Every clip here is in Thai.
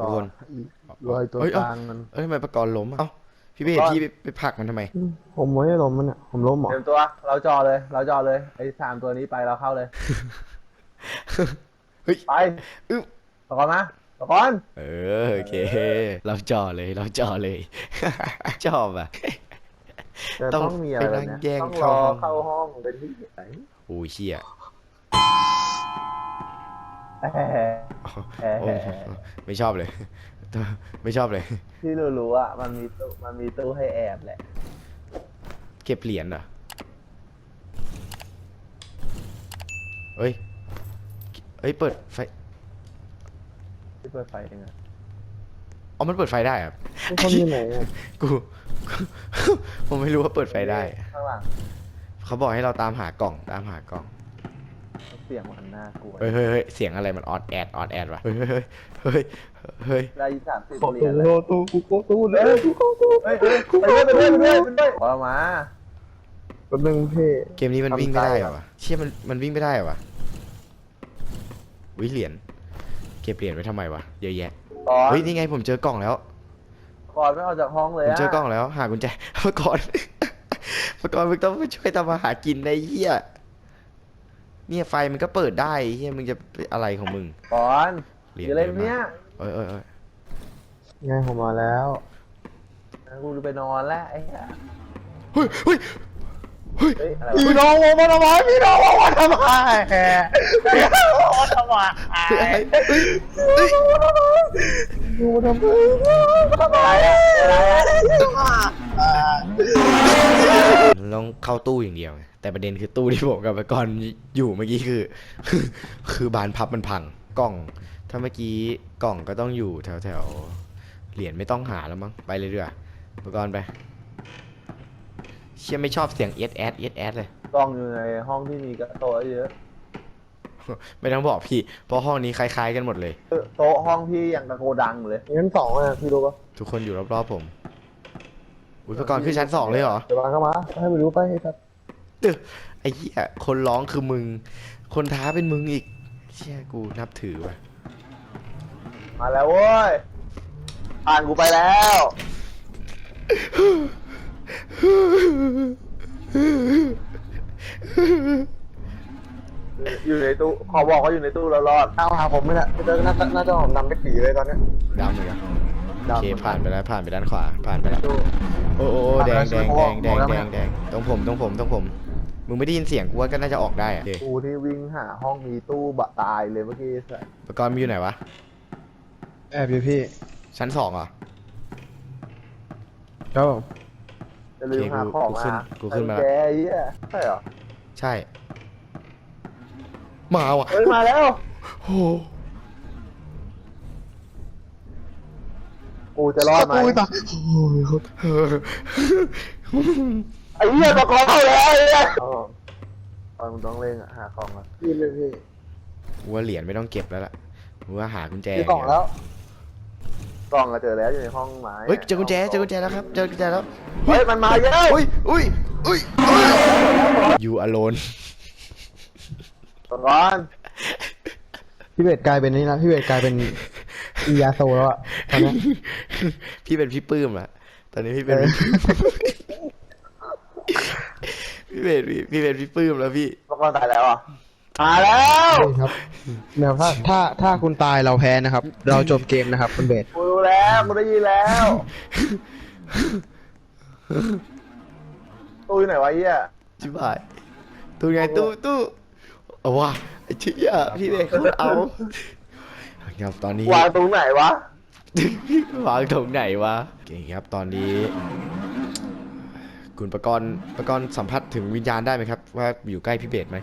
รอทุกคนอีกรอยตัวเอ้ยกเอ้าลางมันเอ้ยทำไมประกรณ์ล้มอะเอ้าพี่เบสประกรณ์พี่ไปไปผลักมันทำไมอืมผมไม่ได้ล้มมันเนี่ยผมล้มเหรอเตรียมตัว เราจอเลย เราจอเลยไอ้สามตัวนี้ไปเราเข้าเลยเฮ้ยไปอึ๊บตะกอนมาตะกอนเออโอเค เราจ่อเลยเราจ่อเลยชอบอะจะต้องต้องมีอะไรไปนั่แบบงเนี้ยแย่งต้องรเข้าอห้องเข้าห้องเป็นที่ไหนโอ้ยเชี่ยแอะแอะ โอ้ไม่ชอบเลย ไม่ชอบเลย ที่รู้ๆอะมันมีตู้มันมีตู้ให้แอบแหละ เก็บเหรียญเหรอเฮ้ยเฮ้ย เปิดไฟที่เปิดไฟเองอะอ๋อมันเปิดไฟได้เหรอะเขาอยู่ไหนอะกู ผมไม่รู้ว่าเปิดไฟได้ ข้างหลัง เขาบอกให้เราตามหากล่อง ตามหากล่อง เสียงมันน่ากลัวเฮ้ยเฮ้ยเฮ้ยเสียงอะไรมันออดแอดออดแอดวะเฮ้ยเฮ้ยเฮ้ยเฮ้ยได้สามสิบโกเหรีตูยญเลยโกตูกูโกตูเลยกูโกตูเฮ้ยเฮ้ยไปด้วยไปด้วยไปด้วยไปด้วยออกมาแป๊บนึงพี่เกมนี้มันวิ่งไม่ได้เหรอวะเชี่ยมันมันวิ่งไม่ได้เหรอวะวิเหรียญเก็บเหรียญไว้ทำไมวะเยอะแยะก่อนเฮ้ยนี่ไงผมเจอกล่องแล้วก่อนไม่ออกจากห้องเลยผมอะเจอกล้องแล้ว หากุญแจเมื่อก่อนเมื่อก่อนมึงต้องมาช่วยทำมาหากินในเฮีย เนี่ยไฟมันก็เปิดได้เฮียมึงจะอะไรของมึงก่อนเหรียญอย่าเล่นเนี้ยเอ้ยเอ้ยเอ้ยไงผมมาแล้วกูจะไปนอนแล้วไอ้เหี้ยเฮ้ยเฮ้ยเฮ้ยเฮ้ยอะไรพี่วะน้องผมมาทำไมพี่น้องผมมาทำไมพี่น้องผมมาทำไมเฮ้ยอะไรเฮ้ยเฮ้ยดูทำไม อะไรอะอะไรอะลองเข้าตู้อย่างเดียวไงแต่ประเด็นคือตู้ที่ผมกับไปก่อนอยู่เมื่อกี้คือ คือบานพับมันพังกล่อง ถ้าเมื่อกี้กล่องก็ต้องอยู่แถวแถวๆเหรียญไม่ต้องหาแล้วมั้งไปเลยดีกว่าไปก่อนไป เชี่ยไม่ชอบเสียงเอสแอดเอสแอดเลย กล้องอยู่ในห้องที่มีกระโต๊ะเยอะไม่ต้องบอกพี่ เพราะห้องนี้คล้ายๆกันหมดเลยเออโต๊ะห้องพี่อย่างกระโกดังเลยงั้นสองอะพี่รู้ปะทุกคนอยู่รอบๆผม อุปกรณ์ขึ้นชั้นสองเลยเหรอ เดี๋ยววางเข้ามาให้มันรู้ไปไอ้สัสตึไอ้เหี้ยคนร้องคือมึง คนท้าเป็นมึงอีก เชี่ยกูนับถือว่ะมาแล้วเว้ยผ่านกูไปแล้วอยู่ในตู้ขอบอกว่าอยู่ในตู้แล้วรอดเอาหาผมไม่ละพี่เติร์กน่าจะน่าจะหอมดำไปปีเลยตอนเนี้ยดำเลยอะโอดำเคผ่านไปแล้วผ่านไปด้านขวาผ่านไปแล้วตู้ โอ้โอ้โอ้แดงแดงแดงแดงมองแล้วแดไหมงแดงตรงผมตรงผมตรงผม มึงไม่ได้ยินเสียงกูว่าก็น่าจะออกได้อะโอเคกูที่วิ่งหาห้องมีตู้บะตายเลยเมื่อกี้ใส่อุปกรณ์มีอยู่ไหนวะ แอบอยู่พี่ชั้นสองเหรอครับผมจะลืมหาของกูขึ้นมากูขึ้นมาแกเหี้ยใช่เหรอ ใช่ มาว่ะ เฮ้ย มาแล้วโอ้ กูจะรอดไหมโอ้ยตายโอ้ยโคตรเออไอ้เหี้ยตะกอนเข้าแล้วไอ้เหี้ยอ๋อตอนมึงต้องเล่นอะหาของอะพี่เลยพี่กูว่าเหรียญไม่ต้องเก็บแล้วล่ะกูว่าหากุญแจมีกล่องแล้วกล่องก็เจอแล้วอยู่ในห้องไม้เฮ้ยเจอกุญแจเจอกุญแจแล้วครับเจอกุญแจแล้วเฮ้ยมันมาเยอะอุ้ยอุ้ยอุ้ยอยู่ alone ตะกอนพี่เวทกลายเป็นนี่แล้วพี่เวทกลายเป็น อียาโซแล้วอะตอนเนี้ยพี่เป็นพี่ปื้มอะตอนนี้พี่เป็นเออพี่เป็นพี่พี่เป็นพี่ปื้มแล้วพี่ตะกอนตายแล้วอะมาแล้วนี่ครับเดี๋ยวถ้าถ้าถ้าคุณตายเราแพ้นะครับ เราจบเกมนะครับคุณเบสกูรู้แล้วกูได้ยินแล้วตู้อยู่ไหนวะไอ้เหี้ยชิบหายตู้ไงตู้ตู้เอาว่ะไอ้เชี่ยพี่เบนเขาเอา ครับตอนนี้ วางตรงไหนวะ วางตรงไหนวะเก่งครับตอนนี้ คุณประกรณ์ประกรณ์สัมผัสถึงวิญญาณได้ไหมครับ ว่าอยู่ใกล้พี่เบสไหม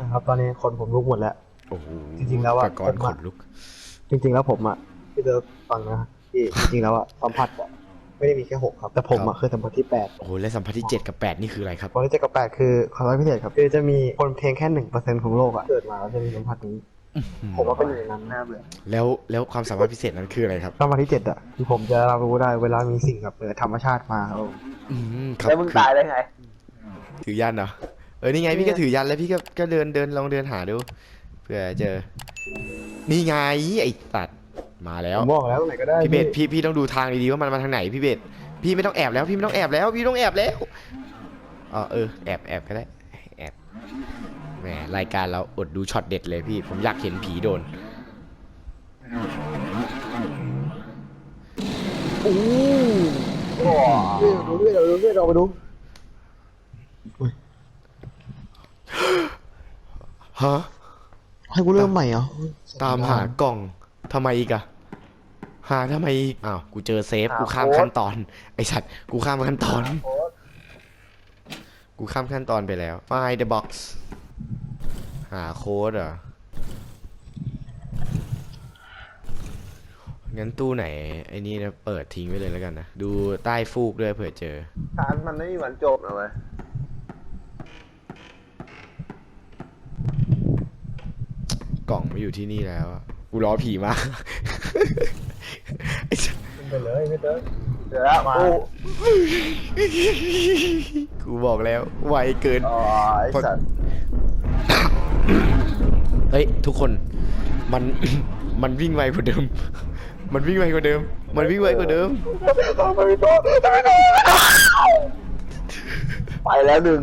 นะครับ ตอนนี้คนผมลุกหมดแล้ว โอ้โหจริงๆแล้วอะประกรณ์ผมขอะ นลุก จริง ๆ แล้วผมอะพี่เติร์กฟังนะพี่จริงๆแล้วอะสัมผัสอะไม่ได้มีแค่หกครับแต่ผมอะคือสัมผัสที่แปดโอ้โหและสัมผัสที่เจ็ดกับแปดนี่คืออะไรครับคนที่เจ็ดกับแปดคือความร้ายพิเศษครับคือจะมีคนเพียงแค่หนึ่งเปอร์เซ็นต์ของโลกอะเกิดมาแล้วจะมีสัมผัสนี้ ผมว่าเป็นหนึ่งในนั้นแน่เลยแล้วแล้วความสามารถพิเศษนั้นคืออะไรครับสัมผัสที่เจ็ดอะคือผมจะรับรู้ได้เวลามีสิ่งแบบเหนือธรรมชาติมาครับผมอืมครับแล้วมึงคือตายได้ไง ถือยันเหรอเออนี่ไงพี่ก็ถือยันแล้วพี่ก็ก็เดินเดินลองเดินหาดูเผื่อเจอ นี่ไงไอ้สัตว์มาแล้ผว มบอกแล้วไหนก็ได้พี่เบสพี่พี่ต้องดูทางดีๆว่ามันมาทางไหนพี่เบสพี่ไม่ต้องแอบแล้วพี่ไม่ต้องแอบแล้วพี่ต้องแอบแล้วอ๋อเออแอบแอบก็ได้แอบ แหมรายการเราอดดูช็อตเด็ดเลยพี่ ผมอยากเห็นผีโดนโอ้ดูด้วยดูด้วยเราไปดูฮะให้กูเริ่มใหม่เหรอตามหากล่องทำไมอีกอะหาทำไมอีกอ้าวกูเจอเซฟกูข้ามขั้นตอน ไอสัตว์กูข้ามขั้นตอน กูข้ามขั้นตอนไปแล้ว find the box หาโค้ดเหรอ งั้นตู้ไหน ไอ้นี่นะเปิดทิ้งไว้เลยแล้วกันนะ ดูใต้ฟูกด้วยเผื่อเจอทานมันไม่มีวันจบนะเว้ยกล่องไม่อยู่ที่นี่แล้วอะกูรอผีมากไอ้สัสไปเลยไม่เติร์เดี๋ยวแล้วกูกูบอกแล้วไวเกิน อ๋อไอ้สัตว์เฮ้ยทุกคนมัน มันวิ่งไวกว่าเดิม มันวิ่งไวกว่าเดิม มันวิ่งไวกว่าเดิมไปตัวไปตัวไปแล้วหนึ่ง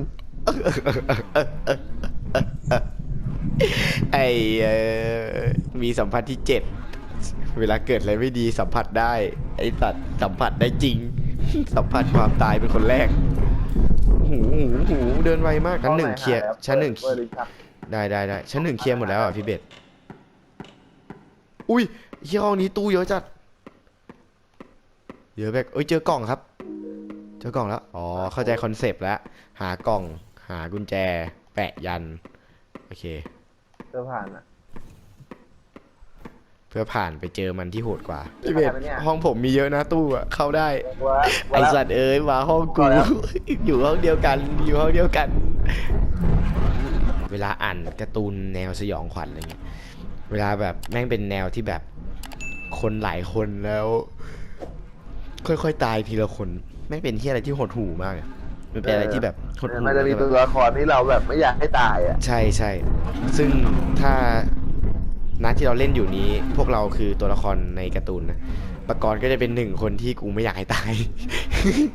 ไอเอ่อมีสัมผัสที่เจ็ดเวลาเกิดอะไรไม่ดีสัมผัสได้ ไอสัตว์สัมผัสได้จริง สัมผัสความตายเป็นคนแรก หูหูหูเดินไวมากชั้นหนึ่งเคลียร์ชั้นหนึ่งเคลียร์ ได้ได้ได้ชั้นหนึ่งเคลียร์หมดแล้วอะพี่เบสอุ้ยเฮียห้องนี้ตู้เยอะจัดเยอะแบบเอ้ยเจอกล่องครับ เจอกล่องแล้ว อ๋อ เข้าใจคอนเซปต์แล้ว หากล่อง หากุญแจ แปะยัน โอเคเจอผ่านอะเพื่อผ่านไปเจอมันที่โหดกว่าพี่พี่เบเบสสห้องผมมีเยอะนะตู้อะเข้าได้ว่าไอสัตว์เอ้ยมาห้องกู อยู่ห้องเดียวกัน อยู่ห้องเดียวกัน เวลาอ่านการ์ตูนแนวสยองขวัญอะไรเงี้ยเวลาแบบแม่งเป็นแนวที่แบบคนหลายคนแล้ว ค่อยๆตายทีละคนแม่งเป็นที่อะไรที่หดหูมากอะมันเป็นอะไรที่แบบหดหูมันจะมีตัวละครที่เราแบบไม่อยากให้ตายอะใช่ใช่ซึ่งถ้านัดที่เราเล่นอยู่นี้พวกเราคือตัวละครในการ์ตูนนะ ปกรณ์ก็จะเป็นหนึ่งคนที่กูไม่อยากให้ตาย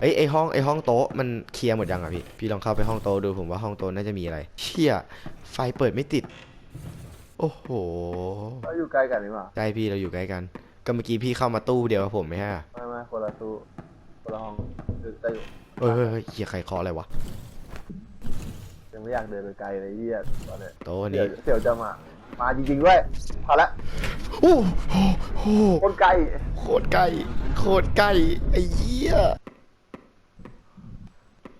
เอ้ยไอห้องไอห้องโต๊ะมันเคลียร์หมดยังอะพี่ พี่ลองเข้าไปห้องโต๊ะดูผมว่าห้องโต๊ะน่าจะมีอะไร เชี่ยไฟเปิดไม่ติด โอ้โห เราอยู่ใกล้กันหรือเปล่าใช่พี่เราอยู่ใกล้กัน ก็เมื่อกี้พี่เข้ามาตู้เดียวกับผมไหมฮะไม่ไม่คนละตู้คนละห้องคือแต่อยู่เฮ้ยเฮ้ยเฮ้ยเฮียใครเคาะอะไรวะ ยังไม่อยากเดินไปไกลเลยเฮียตอนเนี้ยโต๊ะเดี๋ยนี้วเดี๋ยวจะมา มาจริงๆด้วยพอละโอ้โหโหคนไกลโคตรใกล้โคตรใกล้ไอ้เหี้ย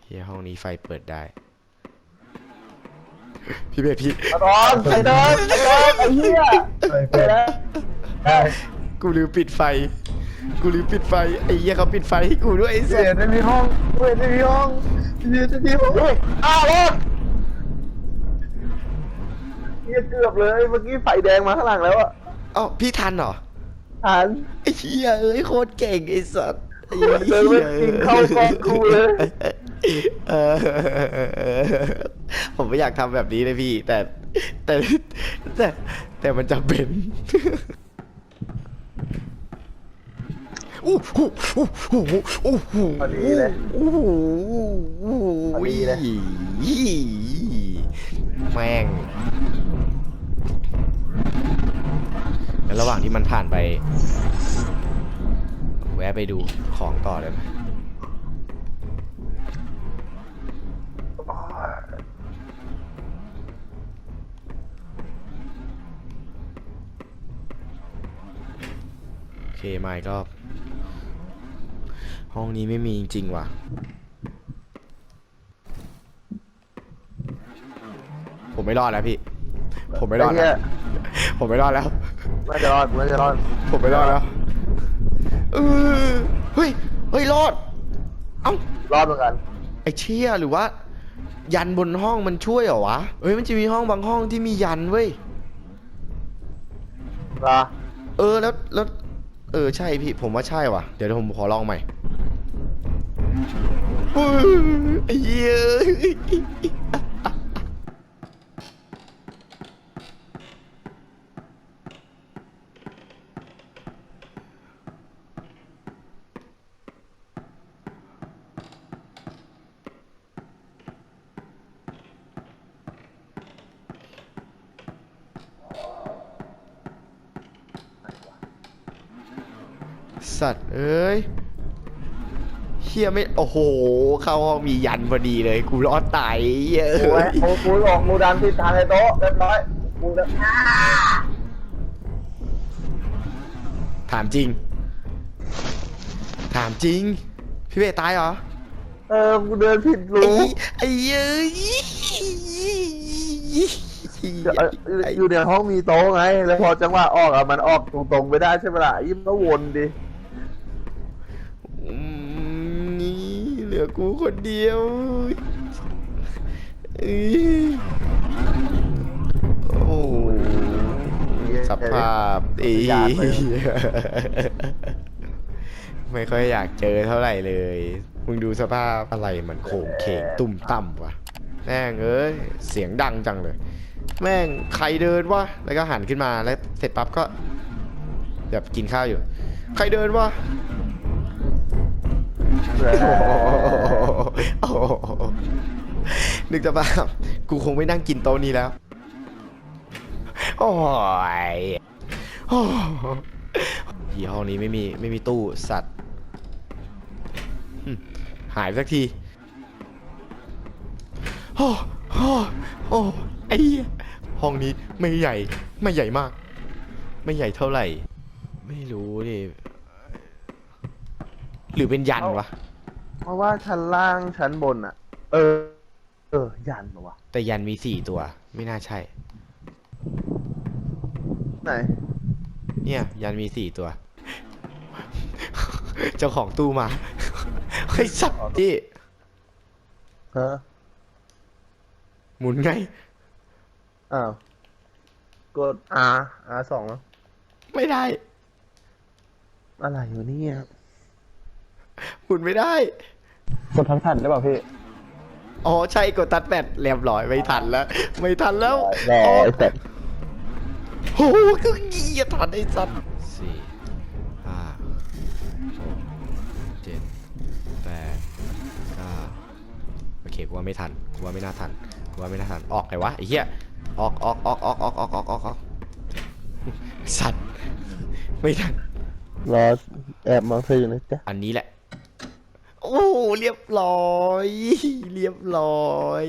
เฮียห้องนี้ไฟเปิดได้ พี่เบสพี่ตอนไอ้เดินไอ้เดินไอ้เหี้ยไปไปแล้วได้กูลืมปิดไฟ กูลืมปิดไฟไอ้เหี้ยเขาปิดไฟให้กูด้วยไอ้เสีสัยสในมีห้องเว้ยในมีห้องเสียในมีห้องเฮ้ยอ้าวรถ เฮียเกือบเลย เมื่อกี้ไฟแดงมาข้างหลังแล้วอะเอ้าพี่ทันเหรอหันไอ้เหี้ยเอ้ยโคตรเก่งไอ้สัสไอ้เดินไปกินเข้ากองกูเลย เออผมไม่อยากทำแบบนี้เลยพี่ แต่แต่แต่แต่มันจำเป็นโอ้โหโอ้โหโอ้โหพอดีเลยโอ้โหพอดีเลยแม่งแล้ว ระหว่างที่มันผ่านไป แวะไปดูของต่อเลยไหมโอเคมาอีกรอบห้องนี้ไม่มีจริงๆว่ะผมไม่รอดแล้วพี่ ผมไม่รอดไอ้เหี้แล้ยวผมไม่รอดแล้ว ไม่จะรอดไม่จะรอดผมไม่รอดแล้วเออเฮ้ยเฮ้ยรอด เอ้ารอดเหมือนกันไอ้เชี่ยหรือว่า ยันบนห้องมันช่วยเหรอวะเฮ้ยมันจะมีห้องบางห้องที่มียันเว้ยเหรอเออแล้วแล้วเออใช่พี่ผมว่าใช่ว่ะเดี๋ยวผมขอลองใหม่เฮ้ยไอ้เหี้ย สัตว์ เอ้ยเฮียไม่ โอ้โห เข้าห้องมียันพอดีเลย กูรอดตายเหี้ยกูเอ้ไว้ยกูกูหลอกมูดันที่ทางไอ้โต๊ะเรียบร้อยกูจะถามจริง ถามจริง พี่เบสตายเหรอ เออกูเดินผิดไอ้รูไอ้เย้ยเอ่ออยู่ในห้องมีโต๊ะไง แล้วพอจังหวะออกอะมันออกตรงๆไปได้ใช่ไหมล่ะยิ่งก็วนดิ อืมนี่เห ลือกูคนเดียวอ้ยโอ้สภาพอีไม่ค่อยอยากเจอเท่าไหร่เลย มึงดูสภาพอะไรมันโขงเข่งตุ่มต่ำวะแม่งเอ้ย เสียงดังจังเลย แม่งใครเดินวะ แล้วก็หันขึ้นมาแล้วเสร็จปั๊บก็ แบบกินข้าวอยู่ ใครเดินวะ โอ้โหนึกจะบ้ากูคงไม่นั่งกินโต๊ะนี้แล้ว โอ้ยโอ้ยี่ห้องนี้ไม่มีไม่มีตู้สัตว์ หายไปสักทีโอ้โอ้โอ้ไอ้เหี้ยห้องนี้ไม่ใหญ่ไม่ใหญ่มาก ไม่ใหญ่เท่าไหร่ ไม่รู้ดิหรือเป็นยันวะ เพราะว่าชั้นล่างชั้นบนอะเออ เออ ยันปะวะแต่ยันมีสี่ตัว ไม่น่าใช่ ไหน เนี่ย ยันมีสี่ตัว เจ้าของตู้มา เฮ้ยสัตว์ที่ฮะหมุนไง อ้าวกด R R สองแล้วไม่ได้ อะไรอยู่เนี่ย หมุนไม่ได้ กดทันทันได้ป่ะพี่ อ๋อใช่กดตัดแบตเรียบร้อยไม่ทันแล้ว ไม่ทันแล้วแหล่ไอ้เป็ดโอ้โหก็เกียทันไอ้สัตว์สี่ห้าหกเจ็ดแปดเก้าโอเคกูว่าไม่ทันกูว่าไม่น่าทันกูว่าไม่น่าทันออกไงวะไอ้เหี้ยออกออกออกออกออกออกออกออกออกสัตว์ไม่ทันรอแอบมองเธออยู่นะจ๊ะอันนี้แหละ โอ้โหเรียบร้อย เรียบร้อย